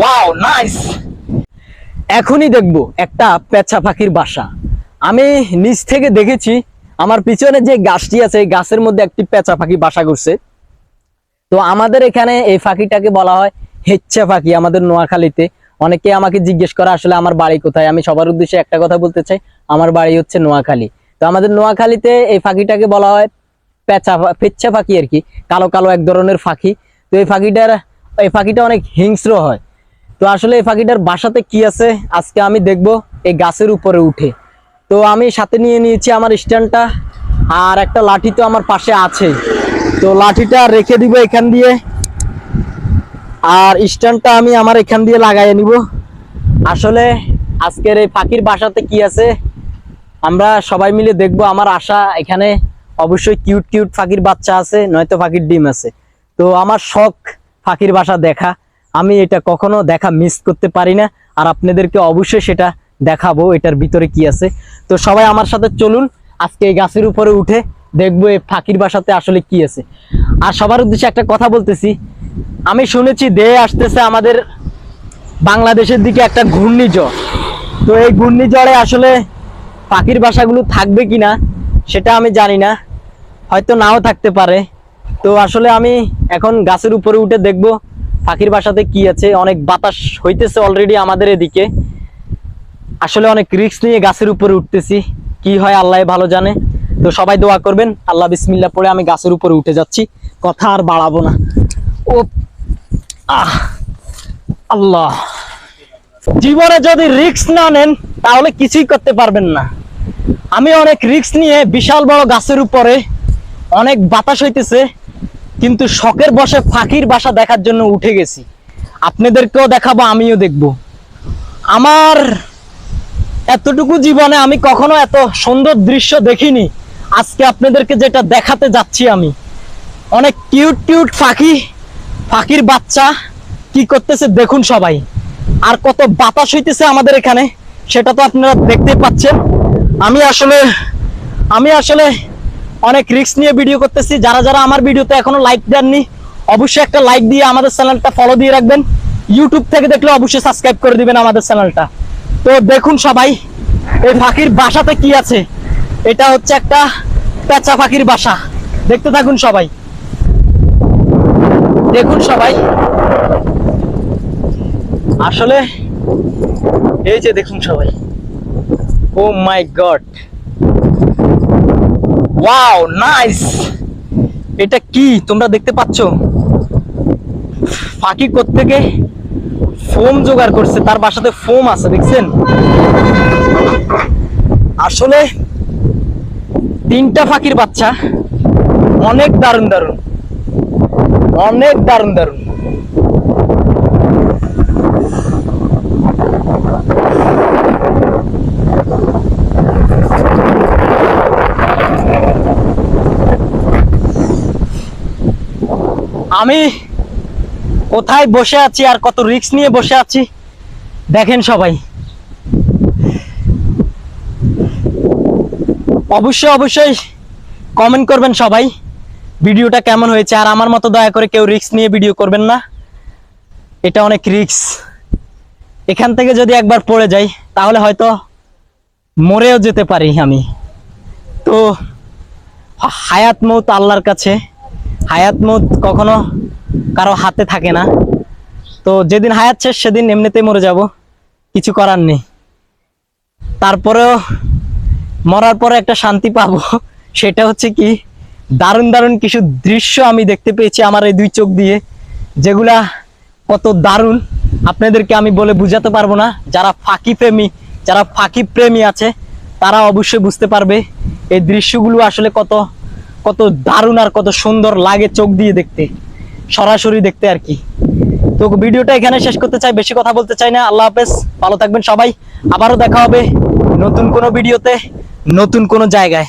Wow nice এখনই দেখব একটা পেঁচা পাখির বাসা। আমি নিচ থেকে দেখেছি, আমার পিছনে যে গাছটি আছে, এই গাছের মধ্যে একটি পেঁচা পাখি বাসা করছে। তো আমাদের এখানে এই পাখিটাকে বলা হয় হেচ্ছা পাখি আমাদের নোয়াখালীতে। অনেকে আমাকে জিজ্ঞেস করে, আসলে আমার বাড়ি কোথায়? আমি সবার উদ্দেশ্যে একটা কথা বলতে চাই, আমার বাড়ি হচ্ছে নোয়াখালী। তো আমাদের নোয়াখালীতে এই পাখিটাকে বলা হয় পেঁচা পেচ্ছা পাখি আর কি, কালো কালো এক ধরনের পাখি। তো এই পাখিটার, এই পাখিটা অনেক হিংস্র হয়। তো আসলে এই পাখিটার বাসাতে কি আছে? আজকে আমি দেখব এই গাছের উপরে উঠে। তো আমি সাথে নিয়ে নিয়েছি আমার স্ট্যান্ডটা, আর একটা লাঠি তো আমার পাশে আছে। তো লাঠিটা রেখে দিব এখান দিয়ে, আর স্ট্যান্ডটা আমি আমার এখান দিয়ে লাগাইয়ে নিব। আসলে আজকের এই পাখির বাসাতে কি আছে? আমরা সবাই মিলে দেখব, আমার আশা এখানে অবশ্যই কিউট কিউট পাখির বাচ্চা আছে, নয়তো পাখির ডিম আছে। তো আমার শখ পাখির বাসা দেখা। আমি এটা কখনো দেখা মিস করতে পারি না। আর আপনাদেরকে অবশ্যই সেটা দেখাবো, এটার ভিতরে কি আছে। তো সবাই আমার সাথে চলুন, আজকে এই গাছের উপরে উঠে দেখব এই ফাঁকির বাসাতে আসলে কি আছে। আর সবার উদ্দেশ্যে একটা কথা বলতেছি, আমি শুনেছি দেহে আসতেছে আমাদের বাংলাদেশের দিকে একটা ঘূর্ণিঝড়। তো এই ঘূর্ণিঝড়ে আসলে পাখির বাসাগুলো থাকবে কিনা, সেটা আমি জানি না। হয়তো নাও থাকতে পারে। তো আসলে আমি এখন গাছের উপরে উঠে দেখব পাখির বাসাতে কি আছে? অনেক বাতাস হইতেছে অলরেডি আমাদের এদিকে। আসলে অনেক রিস্ক নিয়ে গাছের উপরে উঠতেছি। কি হয়, আল্লাহ ভালো জানে। তো সবাই দোয়া করবেন, আল্লাহ বিসমিল্লা পড়ে আমি গাছের উপরে উঠে যাচ্ছি। কথা আর বাড়াবো না। ও, আহ, আল্লাহ। জীবনে যদি রিক্স না নেন, তাহলে কিছুই করতে পারবেন না। আমি অনেক রিক্স নিয়ে বিশাল বড় গাছের উপরে অনেক বাতাস হইতেছে। কিন্তু শখের বসে ফাঁকির বাসা দেখার জন্য উঠে গেছি। আপনাদেরকেও দেখাবো, আমিও দেখব। আমার এতটুকু জীবনে আমি কখনো এত সুন্দর দৃশ্য দেখিনি। আজকে আপনাদেরকে যেটা দেখাতে যাচ্ছি আমি। অনেক কিউট কিউট ফাঁকি, ফাঁকির বাচ্চা কি করতেছে দেখুন সবাই। আর কত বাতাস হইতেছে আমাদের এখানে, সেটা তো আপনারা দেখতে পাচ্ছেন। আমি আসলে আমি আসলে অনেক রিস্ক নিয়ে ভিডিও করতেছি। যারা যারা আমার ভিডিওতে এখনও লাইক দেননি, অবশ্যই একটা লাইক দিয়ে আমাদের চ্যানেলটা ফলো দিয়ে রাখবেন। ইউটিউব থেকে দেখলে অবশ্যই সাবস্ক্রাইব করে দিবেন আমাদের চ্যানেলটা তো দেখুন সবাই, এই পাখির বাসাতে কি আছে? এটা হচ্ছে একটা পেঁচা পাখির বাসা। দেখতে থাকুন সবাই। দেখুন সবাই। আসলে এই যে দেখুন সবাই। Oh my god wow nice এটা কি? তোমরা দেখতে পাচ্ছ? ফাঁকি থেকে ফোম জোগাড় করছে, তার বাসাতে ফোম আছে, দেখছেন? আসলে তিনটা ফাঁকির বাচ্চা, অনেক দারুণ দারুণ, অনেক দারুণ দারুণ। আমি কোথায় বসে আছি আর কত রিস্ক নিয়ে বসে আছি? দেখেন সবাই। অবশ্যই অবশ্যই কমেন্ট করবেন সবাই ভিডিওটা কেমন হয়েছে, আর আমার মতো দয়া করে কেউ রিক্স নিয়ে ভিডিও করবেন না। এটা অনেক রিস্ক। এখান থেকে যদি একবার পড়ে যাই, তাহলে হয়তো মরেও যেতে পারি আমি। তো, হায়াত মৌত আল্লাহর কাছে। হায়াত মৌত কখনো কারও হাতে থাকে না। তো যেদিন হায়াত শেষ, সেদিন এমনিতেই মরে যাব। কিছু করার নেই। তারপরেও মরার পরে একটা শান্তি পাবো। সেটা হচ্ছে কি, দারুণ দারুণ কিছু দৃশ্য আমি দেখতে পেয়েছি আমার এই দুই চোখ দিয়ে। যেগুলা কত দারুণ। আপনাদেরকে আমি বলে বুঝাতে পারব না। যারা ফাঁকি প্রেমী, যারা ফাঁকি প্রেমী আছে, তারা অবশ্যই বুঝতে পারবে এই দৃশ্যগুলো আসলে কত কত দারুণ আর কত সুন্দর লাগে চোখ দিয়ে দেখতে, সরাসরি দেখতে আর কি। তো ভিডিওটা এখানে শেষ করতে চাই, বেশি কথা বলতে চাই না। আল্লাহ হাফেজ, ভালো থাকবেন সবাই। আবারও দেখা হবে নতুন কোনো ভিডিওতে, নতুন কোনো জায়গায়।